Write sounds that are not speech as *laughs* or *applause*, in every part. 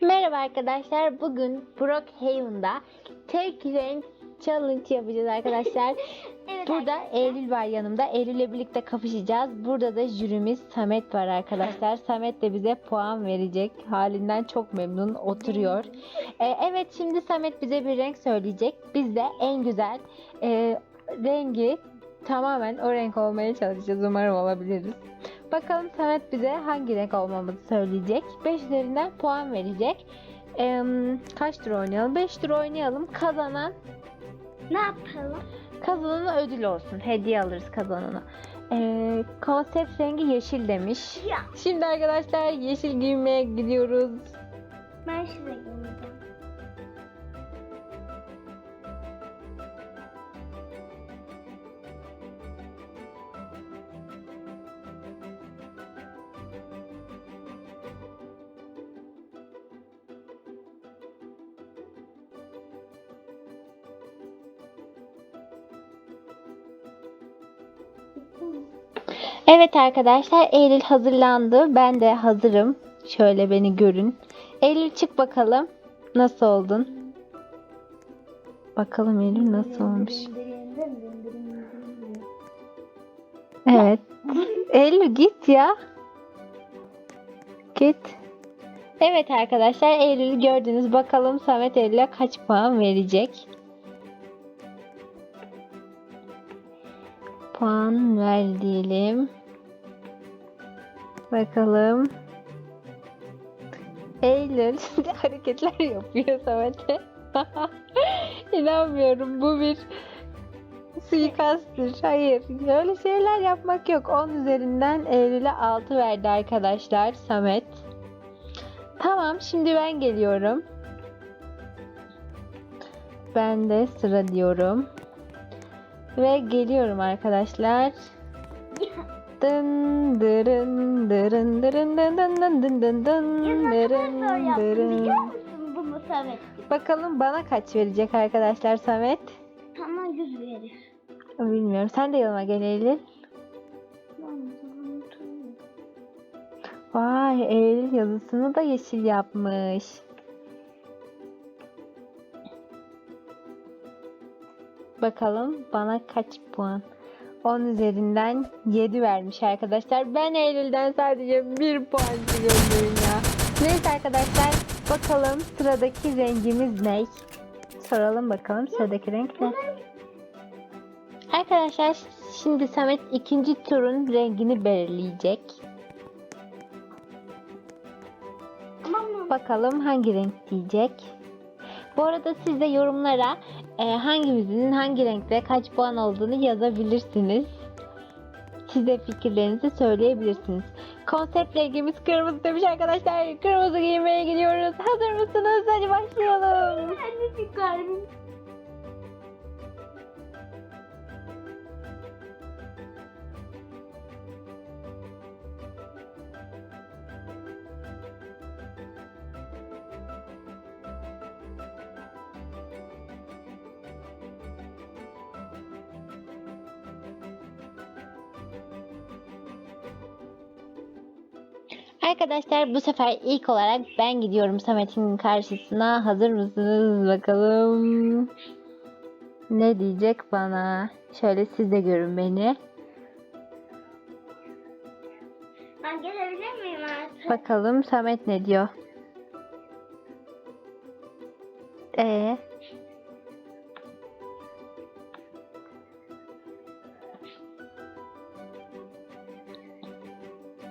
Merhaba arkadaşlar. Bugün Brookhaven'da tek renk challenge yapacağız arkadaşlar. *laughs* Evet Burada arkadaşlar. Eylül var yanımda. Eylül'le birlikte kapışacağız. Burada da jürimiz Samet var arkadaşlar. Samet de bize puan verecek. Halinden çok memnun oturuyor. Ee, evet şimdi Samet bize bir renk söyleyecek. Biz de en güzel e, rengi tamamen o renk olmaya çalışacağız. Umarım olabiliriz. Bakalım Samet bize hangi renk olmamızı söyleyecek. 5 üzerinden puan verecek. Ee, kaç tur oynayalım? 5 tur oynayalım. Kazanan Ne yapalım? Kazanana ödül olsun. Hediye alırız kazanana. Ee, konsept rengi yeşil demiş. Ya Şimdi arkadaşlar yeşil giymeye gidiyoruz. ben şuraya geleceğim. Evet arkadaşlar Eylül hazırlandı. Ben de hazırım. Şöyle beni görün. Eylül çık bakalım. Nasıl oldun? Bakalım Eylül nasıl olmuş. Evet. Eylül git ya. Git. Evet arkadaşlar Eylül'ü gördünüz. Bakalım Samet Eylül'e kaç puan verecek? Puan ver diyelim. Bakalım. Eylül *laughs* hareketler yapıyor Samet'e. *laughs* İnanmıyorum bu bir suikasttır. Hayır öyle şeyler yapmak yok. 10 üzerinden Eylül'e 6 verdi arkadaşlar Samet. Tamam şimdi ben geliyorum. Ben de sıra diyorum. Ve geliyorum arkadaşlar. Dın dırın dırın dırın dın dın dın dın dın dın Ya dırın yaptım dırın. biliyor musun bunu Samet? Bakalım bana kaç verecek arkadaşlar Samet? Tamam yüz verir. Bilmiyorum. Sen de yanıma gel Eylül. Vay Eylül yazısını da yeşil yapmış. Bakalım bana kaç puan? 10 üzerinden 7 vermiş arkadaşlar. Ben Eylül'den sadece 1 puan çıkıyorum ya. Neyse arkadaşlar bakalım sıradaki rengimiz ne? Soralım bakalım sıradaki renk ne? Arkadaşlar şimdi Samet ikinci turun rengini belirleyecek. Bakalım hangi renk diyecek. Bu arada siz de yorumlara hangimizin hangi renkte kaç puan olduğunu yazabilirsiniz. Siz de fikirlerinizi söyleyebilirsiniz. Konsept rengimiz kırmızı demiş arkadaşlar. Kırmızı giymeye gidiyoruz. Hazır mısınız? Hadi başlayalım. Annesi kalbim. Arkadaşlar bu sefer ilk olarak ben gidiyorum Samet'in karşısına. Hazır mısınız? Bakalım. Ne diyecek bana? Şöyle siz de görün beni. Ben gelebilir miyim artık? Bakalım Samet ne diyor? Ee,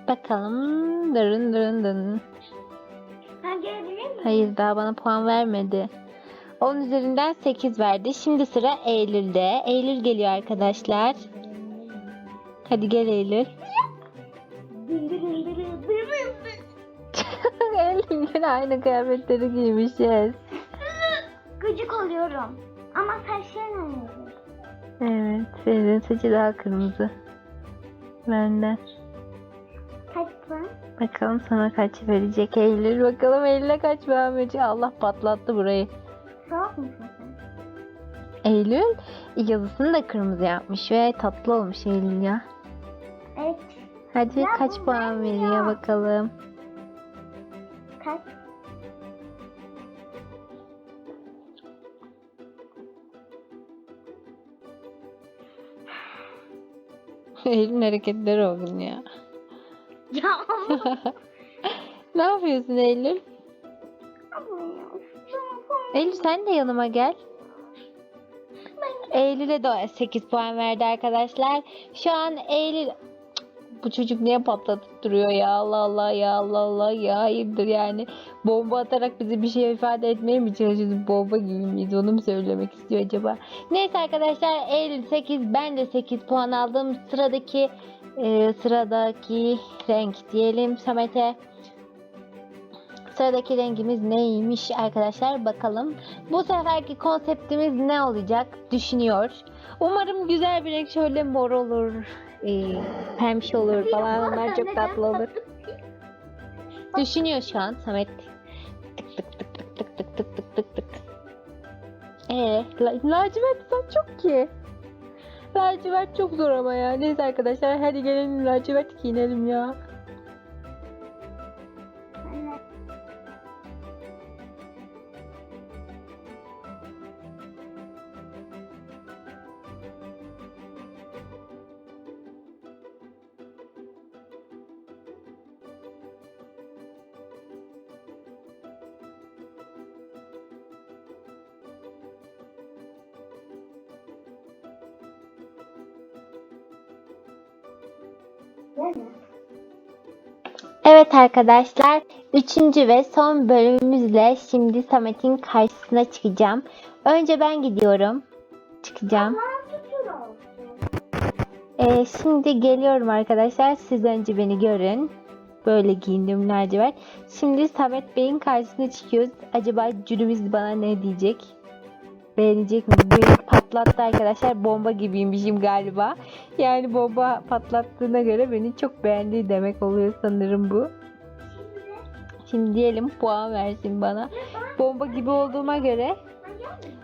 bakalım. Dırın dırın dırın. Ben gelebilir miyim? Hayır daha bana puan vermedi. 10 üzerinden 8 verdi. Şimdi sıra Eylül'de. Eylül geliyor arkadaşlar. Hadi gel Eylül. *laughs* Eylül yine aynı kıyafetleri giymişiz. Gıcık oluyorum. Ama saçların aynı. Evet, senin saçı daha kırmızı. Benden. Kaç puan? Bakalım sana kaç verecek Eylül. Bakalım Eylül'e kaç puan verecek. Allah patlattı burayı. Soğuk mu? Eylül yazısını da kırmızı yapmış ve tatlı olmuş Eylül ya. Evet. Hadi ya kaç puan veriyor ya. bakalım. Kaç? Eylül'ün hareketleri olgun ya. Ya. *laughs* Ne yapıyorsun Eylül? Eylül sen de yanıma gel. Eylül'e de 8 puan verdi arkadaşlar. Şu an Eylül bu çocuk niye patlatıp duruyor ya Allah Allah ya Allah Allah ya hayırdır yani bomba atarak bize bir şey ifade etmeye mi çalışıyoruz bomba gibi miyiz onu mu söylemek istiyor acaba neyse arkadaşlar Eylül 8 ben de 8 puan aldım sıradaki e, sıradaki renk diyelim Samet'e Sıradaki rengimiz neymiş arkadaşlar bakalım. Bu seferki konseptimiz ne olacak düşünüyor. Umarım güzel bir renk şöyle mor olur, e, pembiş olur falan onlar çok tatlı olur. Düşünüyor şu an Samet. Tık tık tık tık tık tık tık tık tık tık. Ee, la- lacivert saç çok ki. Lacivert çok zor ama ya. Neyse arkadaşlar hadi gelin lacivert giyinelim ya. Evet arkadaşlar, üçüncü ve son bölümümüzle şimdi Samet'in karşısına çıkacağım. Önce ben gidiyorum. Çıkacağım. Ee, şimdi geliyorum arkadaşlar. Siz önce beni görün. Böyle giyindim lacivert. Şimdi Samet Bey'in karşısına çıkıyoruz. Acaba jürimiz bana ne diyecek? Beğenecek mi? Beni patlattı arkadaşlar. Bomba gibiymişim galiba. Yani bomba patlattığına göre beni çok beğendiği demek oluyor sanırım bu. Şimdi diyelim puan versin bana. Bomba gibi olduğuma göre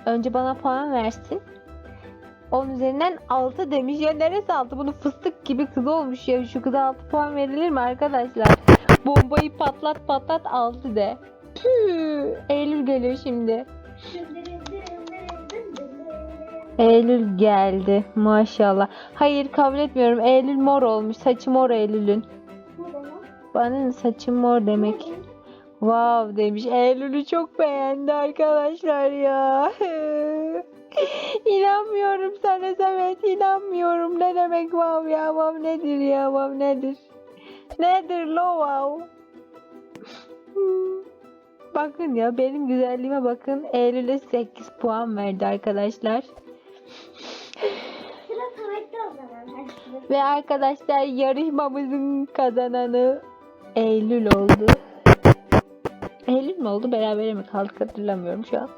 önce bana puan versin. Onun üzerinden 6 demiş. Ya neresi 6? Bunu fıstık gibi kız olmuş ya. Şu kıza 6 puan verilir mi arkadaşlar? Bombayı patlat patlat 6 de. Tüh. Eylül geliyor şimdi. Eylül geldi. Maşallah. Hayır kabul etmiyorum. Eylül mor olmuş. Saçı mor Eylül'ün. Bana ne saçı mor demek. Wow demiş. Eylül'ü çok beğendi arkadaşlar ya. *laughs* İnanmıyorum sana Samet. inanmıyorum. Ne demek wow ya? Wow nedir ya? Wow nedir? Nedir lo wow? Bakın ya benim güzelliğime bakın. Eylül'e 8 puan verdi arkadaşlar. Ve arkadaşlar yarışmamızın kazananı Eylül oldu. Eylül mü oldu? Berabere mi kaldık hatırlamıyorum şu an.